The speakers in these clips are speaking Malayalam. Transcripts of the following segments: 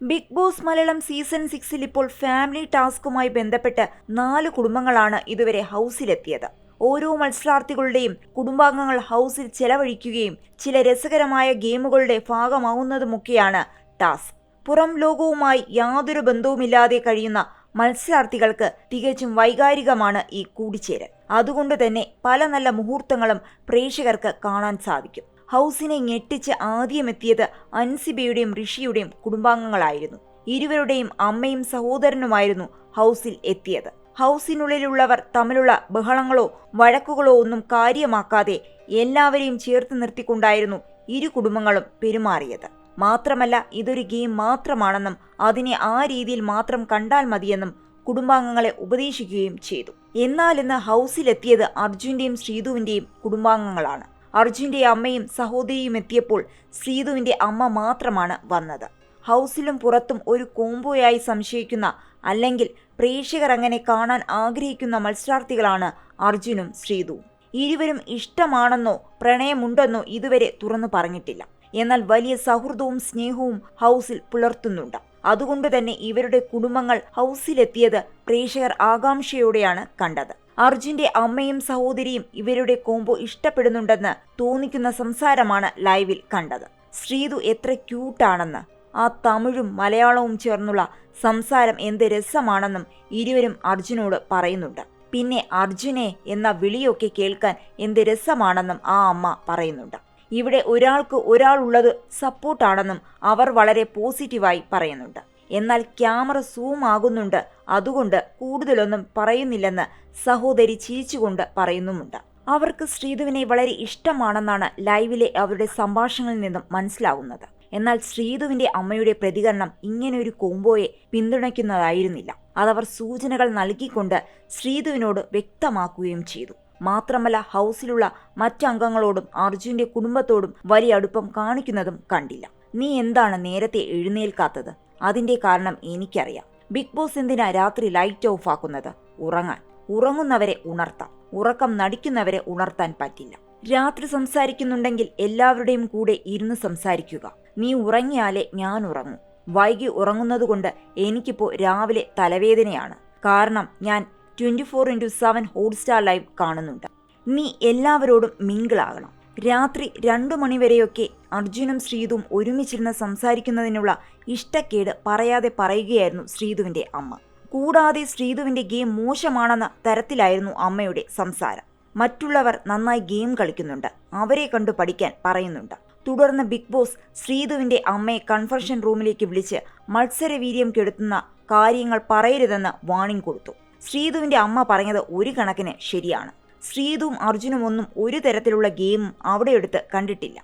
ബിഗ് ബോസ് മലയാളം സീസൺ സിക്സിൽ ഇപ്പോൾ ഫാമിലി ടാസ്കുമായി ബന്ധപ്പെട്ട് നാല് കുടുംബങ്ങളാണ് ഇതുവരെ ഹൗസിലെത്തിയത്. ഓരോ മത്സരാർത്ഥികളുടെയും കുടുംബാംഗങ്ങൾ ഹൗസിൽ ചെലവഴിക്കുകയും ചില രസകരമായ ഗെയിമുകളുടെ ഭാഗമാവുന്നതുമൊക്കെയാണ് ടാസ്ക്. പുറം ലോകവുമായി യാതൊരു ബന്ധവുമില്ലാതെ കഴിയുന്ന മത്സരാർത്ഥികൾക്ക് തികച്ചും വൈകാരികമാണ് ഈ കൂടിച്ചേരൽ. അതുകൊണ്ട് തന്നെ പല നല്ല മുഹൂർത്തങ്ങളും പ്രേക്ഷകർക്ക് കാണാൻ സാധിക്കും. ഹൗസിനെ ഞെട്ടിച്ച് ആദ്യമെത്തിയത് അൻസിബയുടെയും ഋഷിയുടെയും കുടുംബാംഗങ്ങളായിരുന്നു. ഇരുവരുടെയും അമ്മയും സഹോദരനുമായിരുന്നു ഹൗസിൽ എത്തിയത്. ഹൗസിനുള്ളിലുള്ളവർ തമ്മിലുള്ള ബഹളങ്ങളോ വഴക്കുകളോ ഒന്നും കാര്യമാക്കാതെ എല്ലാവരെയും ചേർത്ത് നിർത്തിക്കൊണ്ടായിരുന്നു ഇരു കുടുംബങ്ങളും പെരുമാറിയത്. മാത്രമല്ല ഇതൊരു ഗെയിം മാത്രമാണെന്നും അതിനെ ആ രീതിയിൽ മാത്രം കണ്ടാൽ മതിയെന്നും കുടുംബാംഗങ്ങളെ ഉപദേശിക്കുകയും ചെയ്തു. എന്നാൽ ഇന്ന് ഹൗസിലെത്തിയത് അർജുന്റെയും ശ്രീതുവിന്റെയും കുടുംബാംഗങ്ങളാണ്. അർജുന്റെ അമ്മയും സഹോദരിയും എത്തിയപ്പോൾ സീതുവിന്റെ അമ്മ മാത്രമാണ് വന്നത്. ഹൗസിലും പുറത്തും ഒരു കോംബോയായി സംശയിക്കുന്ന അല്ലെങ്കിൽ പ്രേക്ഷകർ അങ്ങനെ കാണാൻ ആഗ്രഹിക്കുന്ന മത്സരാർത്ഥികളാണ് അർജുനും ശ്രീതുവും ഇരുവരും ഇഷ്ടമാണെന്നോ പ്രണയമുണ്ടെന്നോ ഇതുവരെ തുറന്നു പറഞ്ഞിട്ടില്ല. എന്നാൽ വലിയ സൗഹൃദവും സ്നേഹവും ഹൗസിൽ പുലർത്തുന്നുണ്ട്. അതുകൊണ്ട് തന്നെ ഇവരുടെ കുടുംബങ്ങൾ ഹൗസിലെത്തിയത് പ്രേക്ഷകർ ആകാംക്ഷയോടെയാണ് കണ്ടത്. അർജുന്റെ അമ്മയും സഹോദരിയും ഇവരുടെ കോംബോ ഇഷ്ടപ്പെടുന്നുണ്ടെന്ന് തോന്നിക്കുന്ന സംസാരമാണ് ലൈവിൽ കണ്ടത്. ശ്രീതു എത്ര ക്യൂട്ടാണെന്ന് ആ തമിഴും മലയാളവും ചേർന്നുള്ള സംസാരം എന്ത് രസമാണെന്നും ഇരുവരും അർജുനോട് പറയുന്നുണ്ട്. പിന്നെ അർജുനെ എന്ന വിളിയൊക്കെ കേൾക്കാൻ എന്ത് രസമാണെന്നും ആ അമ്മ പറയുന്നുണ്ട്. ഇവിടെ ഒരാൾക്ക് ഒരാളുള്ളത് സപ്പോർട്ടാണെന്നും അവർ വളരെ പോസിറ്റീവായി പറയുന്നുണ്ട്. എന്നാൽ ക്യാമറ സൂം ആകുന്നുണ്ട്. അതുകൊണ്ട് കൂടുതലൊന്നും പറയുന്നില്ലെന്ന് സഹോദരി ചിരിച്ചുകൊണ്ട് പറയുന്നുമുണ്ട്. അവർക്ക് ശ്രീധുവിനെ വളരെ ഇഷ്ടമാണെന്നാണ് ലൈവിലെ അവരുടെ സംഭാഷണങ്ങളിൽ നിന്നും മനസ്സിലാവുന്നത്. എന്നാൽ ശ്രീധുവിന്റെ അമ്മയുടെ പ്രതികരണം ഇങ്ങനെയൊരു കോംബോയെ പിന്തുണയ്ക്കുന്നതായിരുന്നില്ല. അതവർ സൂചനകൾ നൽകിക്കൊണ്ട് ശ്രീധുവിനോട് വ്യക്തമാക്കുകയും ചെയ്തു. മാത്രമല്ല ഹൗസിലുള്ള മറ്റംഗങ്ങളോടും അർജുന്റെ കുടുംബത്തോടും വലിയ അടുപ്പം കാണിക്കുന്നതും കണ്ടില്ല. നീ എന്താണ് നേരത്തെ എഴുന്നേൽക്കാത്തത്? അതിന്റെ കാരണം എനിക്കറിയാം. ബിഗ് ബോസ് എന്തിനാ രാത്രി ലൈറ്റ് ഓഫ് ആക്കുന്നത് ഉറങ്ങാൻ. ഉറങ്ങുന്നവരെ ഉണർത്താം. ഉറക്കം നടിക്കുന്നവരെ ഉണർത്താൻ പറ്റില്ല. രാത്രി സംസാരിക്കുന്നുണ്ടെങ്കിൽ എല്ലാവരുടെയും കൂടെ ഇരുന്ന് സംസാരിക്കുക. നീ ഉറങ്ങിയാലേ ഞാൻ ഉറങ്ങൂ. വൈകി ഉറങ്ങുന്നതുകൊണ്ട് എനിക്കിപ്പോൾ രാവിലെ തലവേദനയാണ്. കാരണം ഞാൻ twenty four into seven Hotstar live കാണുന്നുണ്ട്. നീ എല്ലാവരോടും മിങ്കിളാകണം. രാത്രി രണ്ടു മണിവരെയൊക്കെ അർജുനും ശ്രീതും ഒരുമിച്ചിരുന്ന് സംസാരിക്കുന്നതിനുള്ള ഇഷ്ടക്കേട് പറയാതെ പറയുകയായിരുന്നു ശ്രീതുവിന്റെ അമ്മ. കൂടാതെ ശ്രീതുവിന്റെ ഗെയിം മോശമാണെന്ന തരത്തിലായിരുന്നു അമ്മയുടെ സംസാരം. മറ്റുള്ളവർ നന്നായി ഗെയിം കളിക്കുന്നുണ്ട്. അവരെ കണ്ടു പഠിക്കാൻ പറയുന്നുണ്ട്. തുടർന്ന് ബിഗ് ബോസ് ശ്രീതുവിന്റെ അമ്മയെ കൺഫർഷൻ റൂമിലേക്ക് വിളിച്ച് മത്സരവീര്യം കെടുത്തുന്ന കാര്യങ്ങൾ പറയരുതെന്ന് വാണിംഗ് കൊടുത്തു. ശ്രീതുവിന്റെ അമ്മ പറഞ്ഞത് ഒരു കണക്കിന് ശരിയാണ്. ശ്രീതുവും അർജുനും ഒന്നും ഒരു തരത്തിലുള്ള ഗെയിം അവിടെ എടുത്ത് കണ്ടിട്ടില്ല.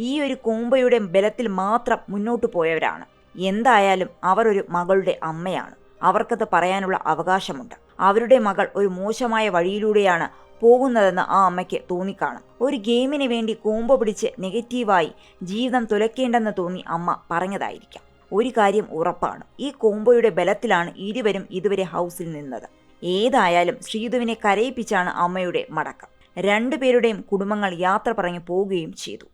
ഈ ഒരു കോമ്പയുടെ ബലത്തിൽ മാത്രം മുന്നോട്ട് പോയവരാണ്. എന്തായാലും അവർ ഒരു മകളുടെ അമ്മയാണ്. അവർക്കത് പറയാനുള്ള അവകാശമുണ്ട്. അവരുടെ മകൾ ഒരു മോശമായ വഴിയിലൂടെയാണ് പോകുന്നതെന്ന് ആ അമ്മയ്ക്ക് തോന്നിക്കാണും. ഒരു ഗെയിമിന് വേണ്ടി കൂമ്പ പിടിച്ച് നെഗറ്റീവായി ജീവിതം തുലക്കേണ്ടെന്ന് തോന്നി അമ്മ പറഞ്ഞതായിരിക്കാം. ഒരു കാര്യം ഉറപ്പാണ്. ഈ കോംബോയുടെ ബലത്തിലാണ് ഇരുവരും ഇതുവരെ ഹൗസിൽ നിന്നത്. ഏതായാലും ശ്രീധുവിനെ കരയിപ്പിച്ചാണ് അമ്മയുടെ മടക്കം. രണ്ടുപേരുടെയും കുടുംബങ്ങൾ യാത്ര പറഞ്ഞു പോവുകയും ചെയ്തു.